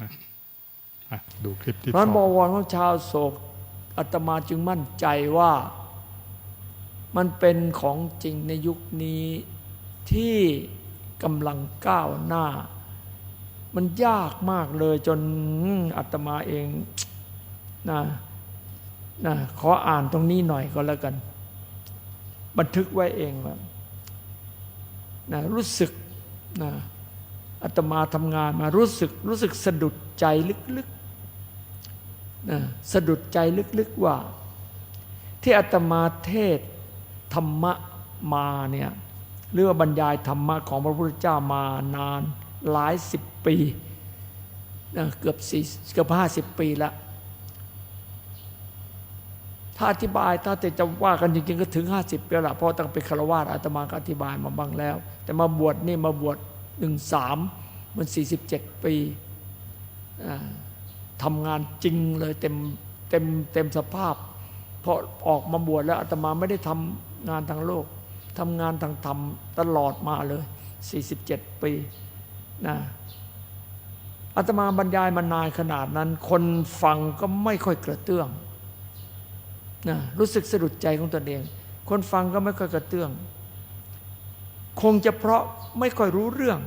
นะอะดูคลิปที่เพราะฉะนั้นสบองวรของชาวโศกอาตมาจึงมั่นใจว่ามันเป็นของจริงในยุคนี้ที่กำลังก้าวหน้า มันยากมากเลยจนอาตมาเองนะนะขออ่านตรงนี้หน่อยก็แล้วกัน บันทึกไว้เองว่านะรู้สึกนะ อาตมาทำงานมารู้สึกรู้สึกสะดุดใจลึกๆนะสะดุดใจลึกๆว่า ที่อาตมาเทศธรรมะมาเนี่ยหรือว่าบรรยายธรรมะของพระพุทธเจ้ามานานหลายสิบปีนะเกือบสี่เกือบห้าสิบปีล้วถ้าอธิบายถ้าแต่จะว่ากันจริงๆ ก็ถึง50ปีแล้วล่ะเพราะตั้งเป็นคารวาสอาตมาก็อธิบายมาบ้างแล้ว แต่มาบวชนี่มาบวช หนึ่งสามมัน 47 ปีอ่าทำงานจริงเลยเต็มเต็มเต็มสภาพพอออกมาบวชแล้วอาตมาไม่ได้ทำงานทางโลกทำงานทางธรรมตลอดมาเลย 47 ปีนะอาตมาบรรยายมานานขนาดนั้น คนฟังก็ไม่ค่อยกระเตื้องนะรู้สึกสะดุดใจของตนเอง คนฟังก็ไม่ค่อยกระเตื้อง คงจะเพราะ ไม่ค่อยรู้เรื่อง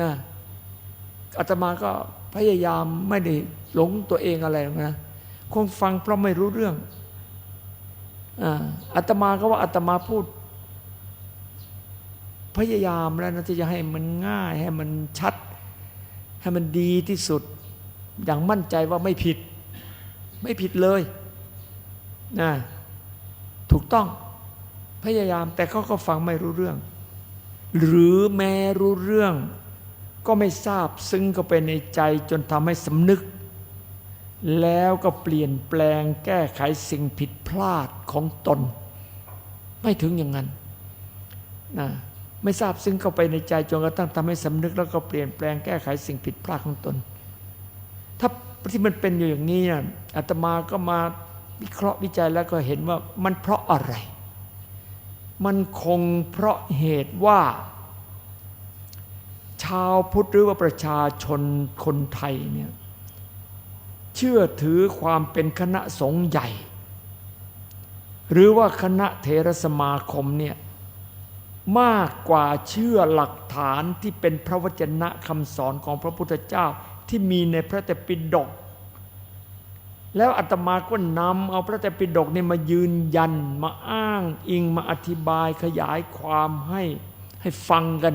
นะอาตมาก็พยายามไม่ได้หลงตัวเองอะไรนะคงฟังเพราะไม่รู้เรื่องอาอาตมาก็ว่าอาตมาพูด พยายามแล้วนะที่จะให้มันง่าย ให้มันชัด ให้มันดีที่สุด อย่างมั่นใจว่าไม่ผิด ไม่ผิดเลยนะถูกต้อง พยายามแต่เขาก็ฟังไม่รู้เรื่อง หรือแม้รู้เรื่อง ก็ไม่ทราบซึ้งเข้าไปในใจจนทำให้สำนึก แล้วก็เปลี่ยนแปลงแก้ไขสิ่งผิดพลาดของตน ไม่ถึงอย่างนั้นนะไม่ทราบซึ้งเข้าไปในใจจนกระทั่งทำให้สำนึก แล้วก็เปลี่ยนแปลงแก้ไขสิ่งผิดพลาดของตน ถ้าที่มันเป็นอยู่อย่างนี้นะอาตมาก็มาวิเคราะห์วิจัยแล้วก็เห็นว่ามันเพราะอะไร มันคงเพราะเหตุว่า ชาวพุทธหรือว่าประชาชนคนไทยเนี่ยเชื่อถือความเป็นคณะสงฆ์ใหญ่ หรือว่าคณะเทรสมาคมเนี่ยมากกว่าเชื่อหลักฐานที่เป็นพระวจนะคำสอนของพระพุทธเจ้าที่มีในพระตปิฎก แล้วอาตมาก็นำเอาพระแต่ปิฎกนี่มายืนยัน มาอ้างอิงมาอธิบายขยายความให้ให้ฟังกัน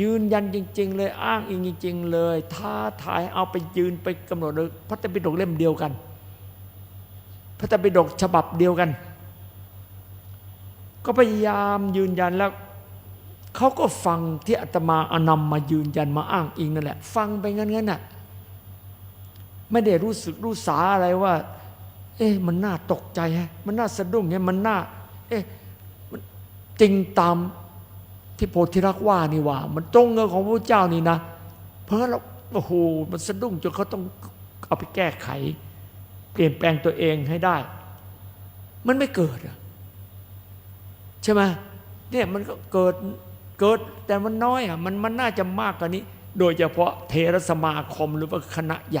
ยืนยันจริง ๆ เลยอ้างอิงจริง ๆ เลยท้าทายเอาไปยืนไปกำหนดเลยพระแต่ปิฎกเล่มเดียวกัน พระแต่ปิฎกฉบับเดียวกัน ก็พยายามยืนยันแล้วเขาก็ฟังที่อาตมาอนำมายืนยันมาอ้างอิงนั่นแหละ ฟังไปงั้นๆน่ะ ไม่ได้รู้สึกรู้สาอะไรว่า เอ๊ะมันน่าตกใจฮะมันน่าสะดุ้งเนี่ยมันน่า เอ๊ะจริงตามที่โพธิรักว่านี่ว่า มันตรงกับของพระเจ้านี่นะ เพราะเราโอ้โหมันสะดุ้งจนเขาต้องเอาไปแก้ไข เปลี่ยนแปลงตัวเองให้ได้ มันไม่เกิดอะใช่ไหมเนี่ยมันก็เกิดเกิดแต่มันน้อยอะมันมันน่าจะมากกว่านี้ โดยเฉพาะเทรสมาคมหรือว่าคณะใหญ่